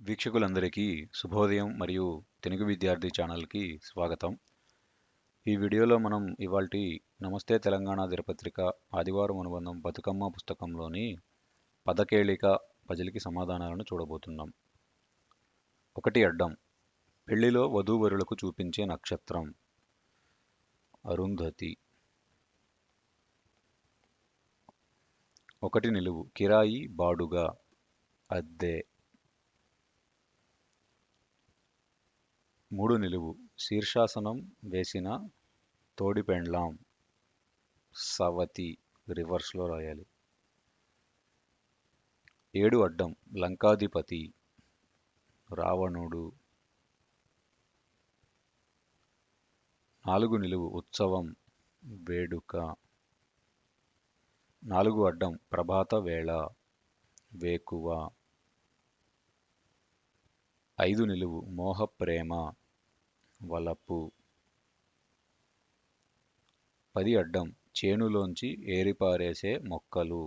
వీక్షకులందరికీ శుభోదయం మరియు తెలుగు విద్యార్థి ఛానల్కి స్వాగతం. ఈ వీడియోలో మనం ఇవాల్టి నమస్తే తెలంగాణ దినపత్రిక ఆదివారం అనుబంధం బతుకమ్మ పుస్తకంలోని పదకేళిక పజిల్కి సమాధానాలను చూడబోతున్నాం. ఒకటి అడ్డం పెళ్ళిలో వధూవరులకు చూపించే నక్షత్రం. అరుంధతి. ఒకటి నిలువు కిరాయి బాడుగా. అద్దె. మూడు నిలువు. శీర్షాసనం వేసిన తోడిపెండ్లాం సవతి రివర్స్లో రాయాలి. ఏడు అడ్డం. లంకాధిపతి రావణుడు. నాలుగు నిలువు. ఉత్సవం వేడుక. నాలుగు అడ్డం. ప్రభాత వేళ వేకువ. ఐదు నిలువు. మోహ ప్రేమ వలపు పది అడ్డం చేనులోంచి ఏరిపారేసే మొక్కలు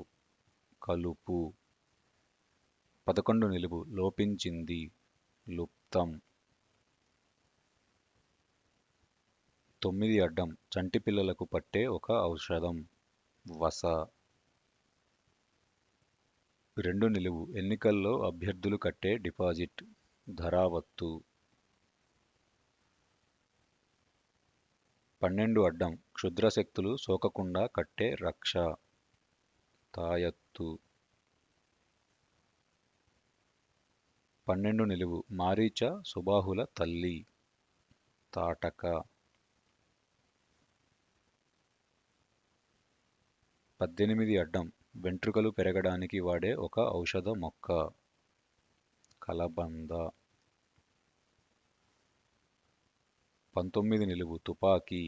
కలుపు పదకొండు నిలువు లోపించింది లుప్తం తొమ్మిది అడ్డం చంటి పిల్లలకు పట్టే ఒక ఔషధం వస రెండు నిలువు ఎన్నికల్లో అభ్యర్థులు కట్టే డిపాజిట్ ధరావత్తు పన్నెండు అడ్డం. క్షుద్రశక్తులు సోకకుండా కట్టే రక్ష. తాయత్తు. పన్నెండు నిలువు. మారీచ సుబాహుల తల్లి. తాటక. పద్దెనిమిది అడ్డం. వెంట్రుకలు పెరగడానికి వాడే ఒక ఔషధ మొక్క. కలబంద. పంతొమ్మిది నిలువు తుపాకీ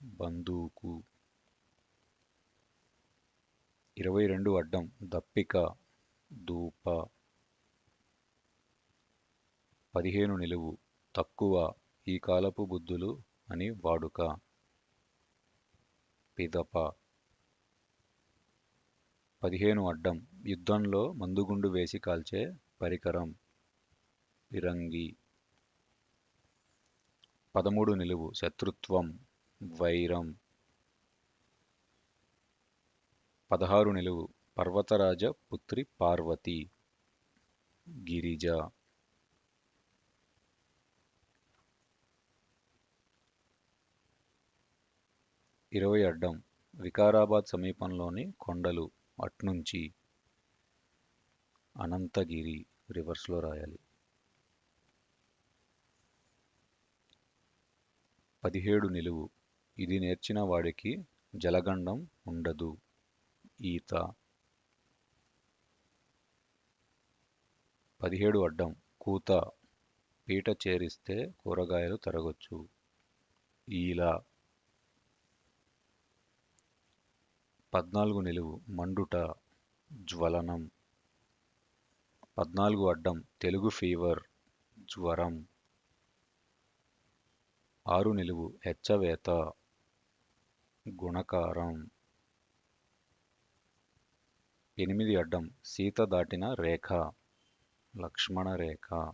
బందూకు ఇరవై రెండు అడ్డం దప్పిక దూప పదిహేను నిలువు తక్కువ ఈ కాలపు బుద్ధులు అని వాడుక పిదప పదిహేను అడ్డం యుద్ధంలో మందుగుండు వేసి కాల్చే పరికరం ఫిరంగి పదమూడు నిలువు. శత్రుత్వం వైరం. పదహారు నిలువు. పర్వతరాజ పుత్రి పార్వతి. గిరిజ. ఇరవై అడ్డం. వికారాబాద్ సమీపంలోని కొండలు అట్నుంచి అనంతగిరి రివర్స్లో రాయాలి. పదిహేడు నిలువు. ఇది నేర్చిన వాడికి జలగండం ఉండదు. ఈత. పదిహేడు అడ్డం. కూత. పీట చేరిస్తే కూరగాయలు తరగొచ్చు. ఈల. పద్నాలుగు నిలువు. మండుట. జ్వలనం. పద్నాలుగు అడ్డం. తెలుగు ఫీవర్. జ్వరం. ఆరు నిలువు హెచ్చవేత గుణకారం. ఎనిమిది అడ్డం సీత దాటిన రేఖ లక్ష్మణ రేఖ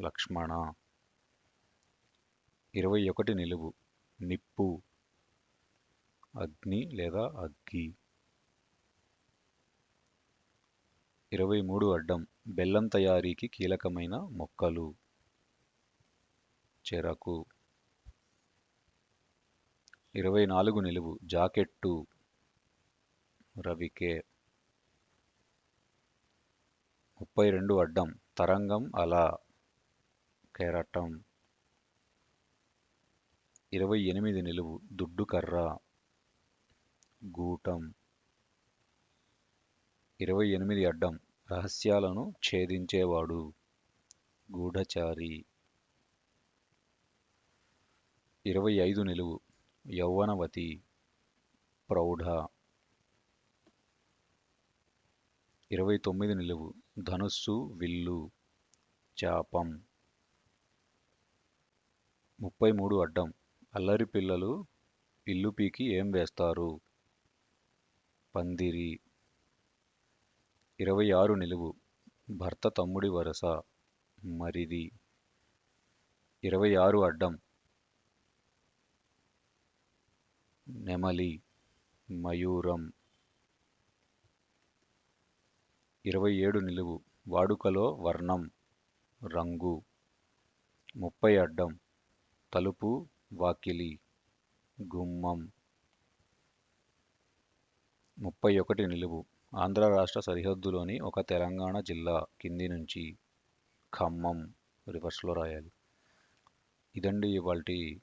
లక్ష్మణ. ఇరవై ఒకటి నిలువు నిప్పు అగ్ని లేదా అగ్గి. ఇరవై మూడు అడ్డం బెల్లం తయారీకి కీలకమైన మొక్కలు చెరకు. ఇరవై నాలుగు నిలువు జాకెట్టు రవికే ముప్పై రెండు అడ్డం తరంగం అలా కెరటం ఇరవై ఎనిమిది నిలువు దుడ్డు కర్ర గూటం ఇరవై ఎనిమిది అడ్డం రహస్యాలను ఛేదించేవాడు గూఢచారి. ఇరవై ఐదు నిలువు యౌవనవతి ప్రౌఢ. ఇరవై తొమ్మిది నిలువు. ధనుస్సు విల్లు చాపం. ముప్పై మూడు అడ్డం. అల్లరి పిల్లలు ఇల్లు పీకి ఏం వేస్తారు? పందిరి. ఇరవై ఆరు నిలువు. భర్త తమ్ముడి వరస. మరిది. ఇరవై ఆరు అడ్డం. నెమలి మయూరం. ఇరవై ఏడు నిలువు. వాడుకలో వర్ణం. రంగు. ముప్పై అడ్డం. తలుపు వాకిలి. గుమ్మం. ముప్పై ఒకటి నిలువు. ఆంధ్ర రాష్ట్ర సరిహద్దులోని ఒక తెలంగాణ జిల్లా కింది నుంచి ఖమ్మం రివర్స్లో రాయాలి. ఇదండి ఇవాల్టి